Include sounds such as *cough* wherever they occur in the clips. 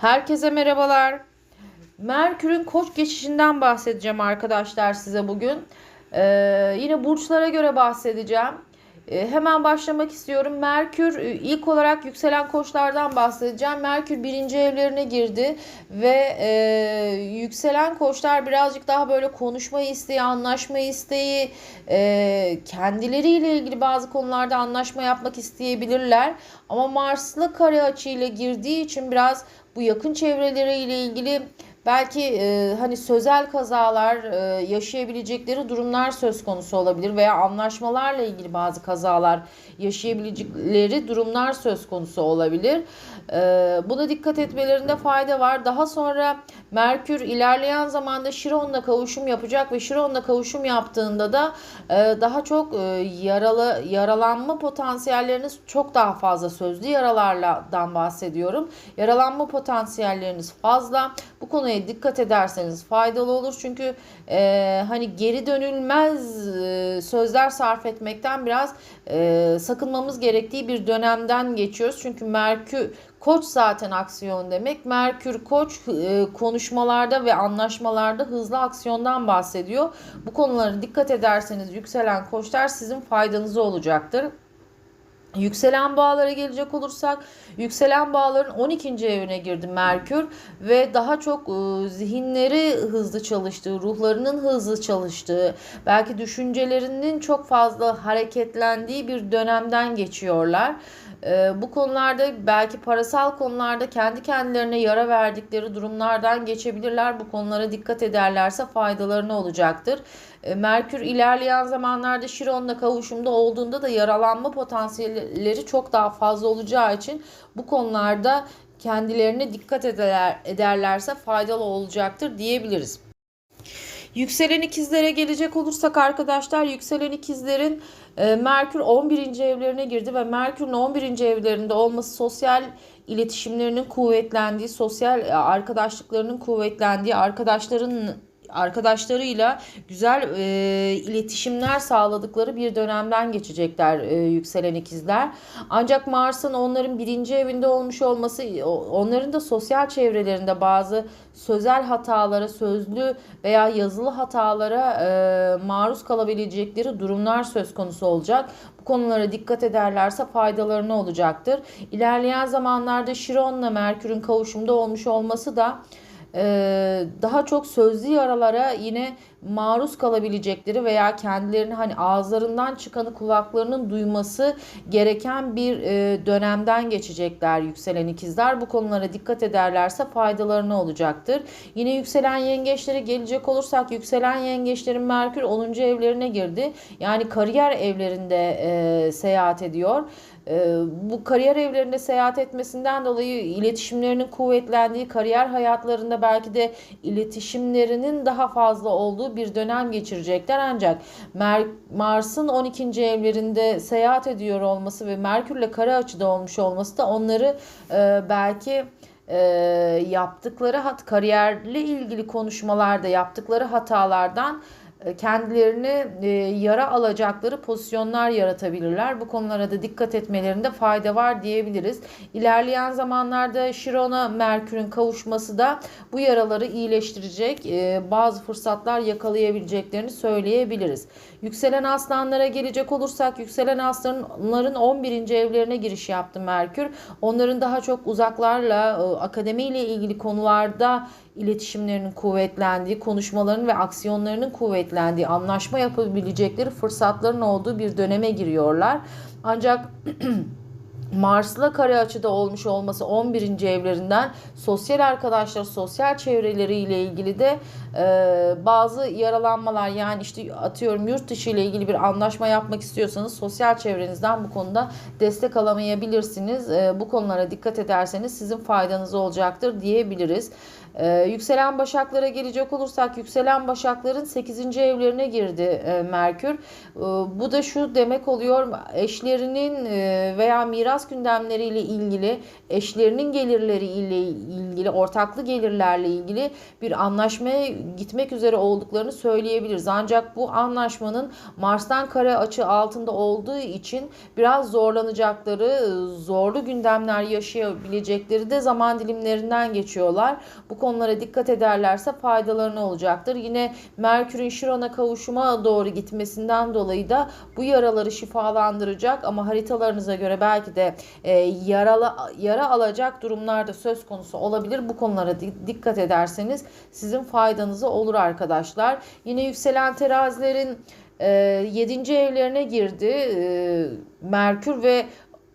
Herkese merhabalar. Merkür'ün koç geçişinden bahsedeceğim arkadaşlar size bugün. Ee, yine burçlara göre bahsedeceğim. Ee, hemen başlamak istiyorum. Merkür e, ilk olarak yükselen koçlardan bahsedeceğim. Merkür birinci evlerine girdi ve e, yükselen koçlar birazcık daha böyle konuşma isteği, anlaşma isteği, e, kendileriyle ilgili bazı konularda anlaşma yapmak isteyebilirler. Ama Mars'la kare açıyla girdiği için biraz bu yakın çevreleriyle ilgili belki e, hani sözel kazalar e, yaşayabilecekleri durumlar söz konusu olabilir veya anlaşmalarla ilgili bazı kazalar yaşayabilecekleri durumlar söz konusu olabilir. E, buna dikkat etmelerinde fayda var. Daha sonra Merkür ilerleyen zamanda Şiron'la kavuşum yapacak ve Şiron'la kavuşum yaptığında da e, daha çok e, yaralı yaralanma potansiyelleriniz çok daha fazla sözlü yaralardan bahsediyorum. Yaralanma potansiyelleriniz fazla. Bu konuya dikkat ederseniz faydalı olur. Çünkü e, hani geri dönülmez e, sözler sarf etmekten biraz e, sakınmamız gerektiği bir dönemden geçiyoruz. Çünkü Merkür Koç zaten aksiyon demek. Merkür Koç e, konuşmalarda ve anlaşmalarda hızlı aksiyondan bahsediyor. Bu konulara dikkat ederseniz yükselen koçlar sizin faydanıza olacaktır. Yükselen bağlara gelecek olursak yükselen bağların 12. evine girdi Merkür ve daha çok e, zihinleri hızlı çalıştığı, ruhlarının hızlı çalıştığı, belki düşüncelerinin çok fazla hareketlendiği bir dönemden geçiyorlar. E, bu konularda belki parasal konularda kendi kendilerine yara verdikleri durumlardan geçebilirler. Bu konulara dikkat ederlerse faydalarına olacaktır. E, Merkür ilerleyen zamanlarda Şiron'la kavuşumda olduğunda da yaralanma potansiyelleri çok daha fazla olacağı için bu konularda kendilerine dikkat eder, ederlerse faydalı olacaktır diyebiliriz. Yükselen ikizlere gelecek olursak arkadaşlar yükselen ikizlerin e, Merkür 11. evlerine girdi ve Merkür'ün 11. evlerinde olması sosyal iletişimlerinin kuvvetlendiği, sosyal e, arkadaşlıklarının kuvvetlendiği, arkadaşların arkadaşlarıyla güzel e, iletişimler sağladıkları bir dönemden geçecekler e, yükselen ikizler. Ancak Mars'ın onların birinci evinde olmuş olması onların da sosyal çevrelerinde bazı sözel hatalara, sözlü veya yazılı hatalara e, maruz kalabilecekleri durumlar söz konusu olacak. Bu konulara dikkat ederlerse faydalarına olacaktır. İlerleyen zamanlarda Şiron'la Merkür'ün kavuşumda olmuş olması da daha çok sözlü yaralara yine maruz kalabilecekleri veya kendilerini hani ağızlarından çıkanı kulaklarının duyması gereken bir e, dönemden geçecekler yükselen ikizler. Bu konulara dikkat ederlerse faydalarına olacaktır. Yine yükselen yengeçlere gelecek olursak yükselen yengeçlerin Merkür 10. evlerine girdi. Yani kariyer evlerinde e, seyahat ediyor. E, bu kariyer evlerinde seyahat etmesinden dolayı iletişimlerinin kuvvetlendiği, kariyer hayatlarında belki de iletişimlerinin daha fazla olduğu bir dönem geçirecekler. Ancak Mars'ın 12. evlerinde seyahat ediyor olması ve Merkürle kare açıda olmuş olması da onları e, belki e, yaptıkları hat kariyerle ilgili konuşmalarda yaptıkları hatalardan kendilerini e, yara alacakları pozisyonlar yaratabilirler. Bu konulara da dikkat etmelerinde fayda var diyebiliriz. İlerleyen zamanlarda Şiron'a Merkür'ün kavuşması da bu yaraları iyileştirecek e, bazı fırsatlar yakalayabileceklerini söyleyebiliriz. Yükselen aslanlara gelecek olursak yükselen aslanların 11. evlerine giriş yaptı Merkür. Onların daha çok uzaklarla akademiyle ilgili konularda iletişimlerinin kuvvetlendiği, konuşmaların ve aksiyonlarının kuvvetlendiği, anlaşma yapabilecekleri fırsatların olduğu bir döneme giriyorlar. Ancak *clears throat* Mars'la kare açıda olmuş olması 11. evlerinden sosyal arkadaşlar, sosyal çevreleriyle ilgili de e, bazı yaralanmalar yani işte atıyorum yurt dışı ile ilgili bir anlaşma yapmak istiyorsanız sosyal çevrenizden bu konuda destek alamayabilirsiniz. E, bu konulara dikkat ederseniz sizin faydanız olacaktır diyebiliriz. Ee, yükselen başaklara gelecek olursak yükselen başakların 8. evlerine girdi e, Merkür. E, bu da şu demek oluyor eşlerinin e, veya miras gündemleriyle ilgili, eşlerinin gelirleri ile ilgili, ortaklı gelirlerle ilgili bir anlaşmaya gitmek üzere olduklarını söyleyebiliriz. Ancak bu anlaşmanın Mars'tan kare açı altında olduğu için biraz zorlanacakları, zorlu gündemler yaşayabilecekleri de zaman dilimlerinden geçiyorlar. Bu konulara dikkat ederlerse faydalarına olacaktır. Yine Merkür'ün Şiron'a kavuşuma doğru gitmesinden dolayı da bu yaraları şifalandıracak ama haritalarınıza göre belki de e, yaralı yara alacak durumlar da söz konusu olabilir. Bu konulara di- dikkat ederseniz sizin faydanıza olur arkadaşlar. Yine yükselen terazilerin e, 7. evlerine girdi e, Merkür ve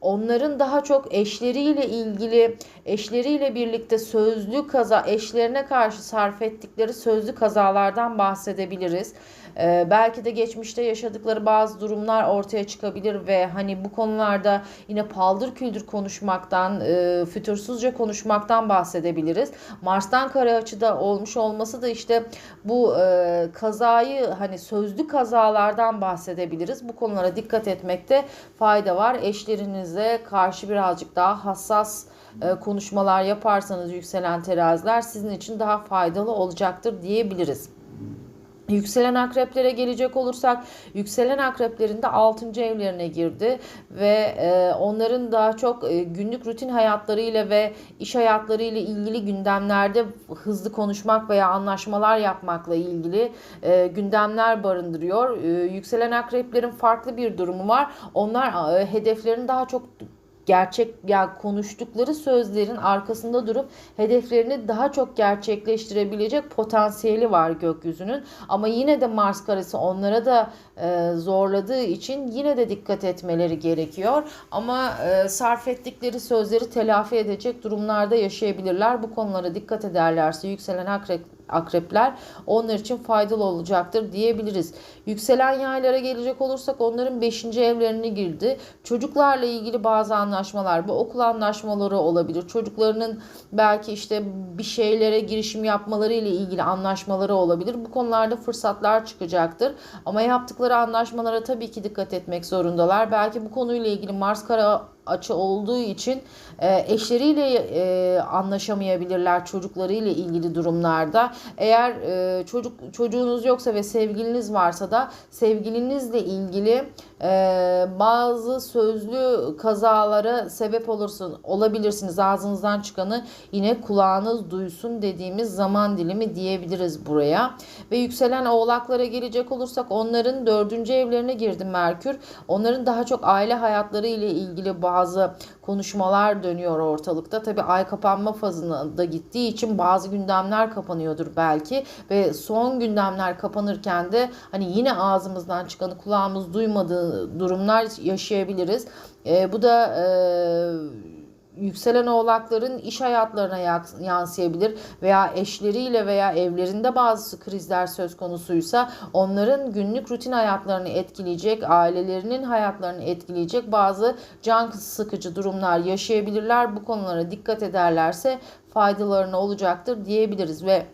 onların daha çok eşleriyle ilgili, eşleriyle birlikte sözlü kaza, eşlerine karşı sarf ettikleri sözlü kazalardan bahsedebiliriz. Ee, belki de geçmişte yaşadıkları bazı durumlar ortaya çıkabilir ve hani bu konularda yine paldır küldür konuşmaktan, e, fütursuzca konuşmaktan bahsedebiliriz. Mars'tan kare açıda olmuş olması da işte bu e, kazayı hani sözlü kazalardan bahsedebiliriz. Bu konulara dikkat etmekte fayda var. Eşlerinize karşı birazcık daha hassas e, konuşmalar yaparsanız yükselen teraziler sizin için daha faydalı olacaktır diyebiliriz. Yükselen akreplere gelecek olursak yükselen akreplerin de 6. evlerine girdi ve e, onların daha çok e, günlük rutin hayatlarıyla ve iş hayatlarıyla ilgili gündemlerde hızlı konuşmak veya anlaşmalar yapmakla ilgili e, gündemler barındırıyor. E, yükselen akreplerin farklı bir durumu var. Onlar e, hedeflerini daha çok gerçek ya konuştukları sözlerin arkasında durup hedeflerini daha çok gerçekleştirebilecek potansiyeli var gökyüzünün. Ama yine de Mars karesi onlara da e, zorladığı için yine de dikkat etmeleri gerekiyor. Ama e, sarf ettikleri sözleri telafi edecek durumlarda yaşayabilirler. Bu konulara dikkat ederlerse yükselen akrep akrepler onlar için faydalı olacaktır diyebiliriz. Yükselen yaylara gelecek olursak onların 5. evlerine girdi. Çocuklarla ilgili bazı anlaşmalar, bu okul anlaşmaları olabilir. Çocuklarının belki işte bir şeylere girişim yapmaları ile ilgili anlaşmaları olabilir. Bu konularda fırsatlar çıkacaktır. Ama yaptıkları anlaşmalara tabii ki dikkat etmek zorundalar. Belki bu konuyla ilgili Mars kara açı olduğu için e, eşleriyle e, anlaşamayabilirler çocuklarıyla ilgili durumlarda. Eğer e, çocuk çocuğunuz yoksa ve sevgiliniz varsa da sevgilinizle ilgili bazı sözlü kazalara sebep olursun olabilirsiniz. Ağzınızdan çıkanı yine kulağınız duysun dediğimiz zaman dilimi diyebiliriz buraya. Ve yükselen oğlaklara gelecek olursak onların dördüncü evlerine girdi Merkür. Onların daha çok aile hayatları ile ilgili bazı konuşmalar dönüyor ortalıkta. Tabi ay kapanma fazına da gittiği için bazı gündemler kapanıyordur belki ve son gündemler kapanırken de hani yine ağzımızdan çıkanı kulağımız duymadığı durumlar yaşayabiliriz. E, bu da e, yükselen oğlakların iş hayatlarına yansıyabilir veya eşleriyle veya evlerinde bazı krizler söz konusuysa onların günlük rutin hayatlarını etkileyecek, ailelerinin hayatlarını etkileyecek bazı can sıkıcı durumlar yaşayabilirler. Bu konulara dikkat ederlerse faydalarına olacaktır diyebiliriz ve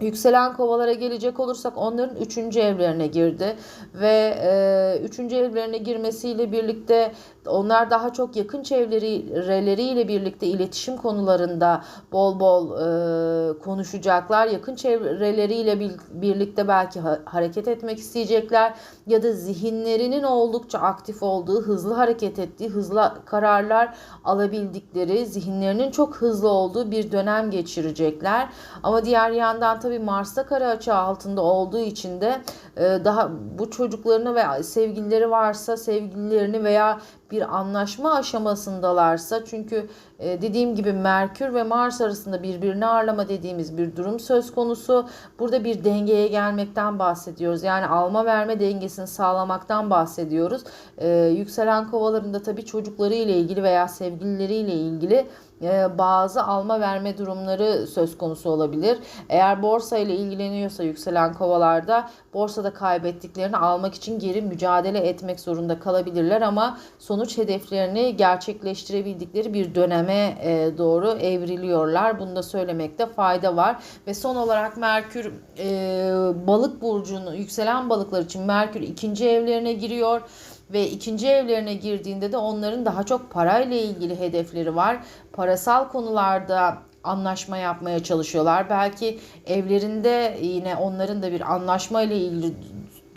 Yükselen kovalara gelecek olursak onların üçüncü evlerine girdi ve e, üçüncü evlerine girmesiyle birlikte onlar daha çok yakın çevreleriyle birlikte iletişim konularında bol bol e, konuşacaklar. Yakın çevreleriyle birlikte belki ha- hareket etmek isteyecekler ya da zihinlerinin oldukça aktif olduğu, hızlı hareket ettiği, hızlı kararlar alabildikleri, zihinlerinin çok hızlı olduğu bir dönem geçirecekler. Ama diğer yandan tabii Mars'ta kare açı altında olduğu için de e, daha bu çocuklarını veya sevgilileri varsa sevgililerini veya bir anlaşma aşamasındalarsa çünkü e, dediğim gibi Merkür ve Mars arasında birbirini ağırlama dediğimiz bir durum söz konusu. Burada bir dengeye gelmekten bahsediyoruz. Yani alma verme dengesini sağlamaktan bahsediyoruz. E, yükselen kovalarında tabii çocukları ile ilgili veya sevgilileriyle ilgili e, bazı alma verme durumları söz konusu olabilir. Eğer borsa ile ilgileniyorsa yükselen kovalarda borsada kaybettiklerini almak için geri mücadele etmek zorunda kalabilirler ama sonuç hedeflerini gerçekleştirebildikleri bir döneme e, doğru evriliyorlar. Bunu da söylemekte fayda var. Ve son olarak Merkür e, balık burcunu yükselen balıklar için Merkür ikinci evlerine giriyor ve ikinci evlerine girdiğinde de onların daha çok parayla ilgili hedefleri var. Parasal konularda anlaşma yapmaya çalışıyorlar. Belki evlerinde yine onların da bir anlaşma ile ilgili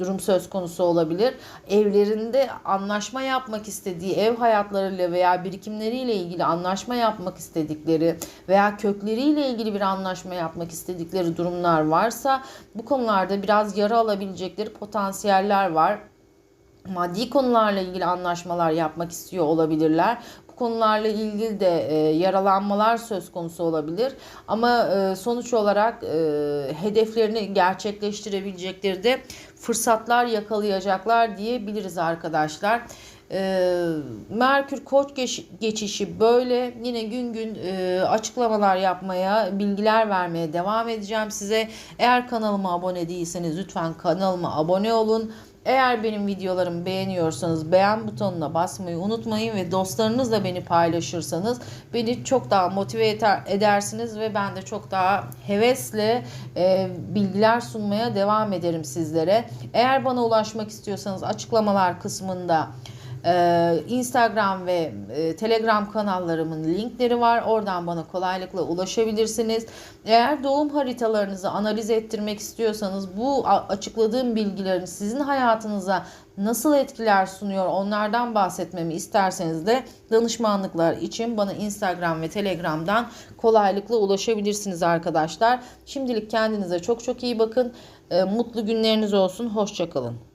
durum söz konusu olabilir. Evlerinde anlaşma yapmak istediği ev hayatlarıyla veya birikimleriyle ilgili anlaşma yapmak istedikleri veya kökleriyle ilgili bir anlaşma yapmak istedikleri durumlar varsa bu konularda biraz yara alabilecekleri potansiyeller var maddi konularla ilgili anlaşmalar yapmak istiyor olabilirler. Bu konularla ilgili de e, yaralanmalar söz konusu olabilir. Ama e, sonuç olarak e, hedeflerini gerçekleştirebilecekleri de fırsatlar yakalayacaklar diyebiliriz arkadaşlar. E, Merkür Koç geç- geçişi böyle yine gün gün e, açıklamalar yapmaya, bilgiler vermeye devam edeceğim size. Eğer kanalıma abone değilseniz lütfen kanalıma abone olun. Eğer benim videolarımı beğeniyorsanız beğen butonuna basmayı unutmayın ve dostlarınızla beni paylaşırsanız beni çok daha motive eder- edersiniz ve ben de çok daha hevesle e, bilgiler sunmaya devam ederim sizlere. Eğer bana ulaşmak istiyorsanız açıklamalar kısmında ee, Instagram ve e, Telegram kanallarımın linkleri var. Oradan bana kolaylıkla ulaşabilirsiniz. Eğer doğum haritalarınızı analiz ettirmek istiyorsanız bu açıkladığım bilgilerin sizin hayatınıza nasıl etkiler sunuyor onlardan bahsetmemi isterseniz de danışmanlıklar için bana Instagram ve Telegram'dan kolaylıkla ulaşabilirsiniz arkadaşlar. Şimdilik kendinize çok çok iyi bakın. Ee, Mutlu günleriniz olsun. Hoşçakalın.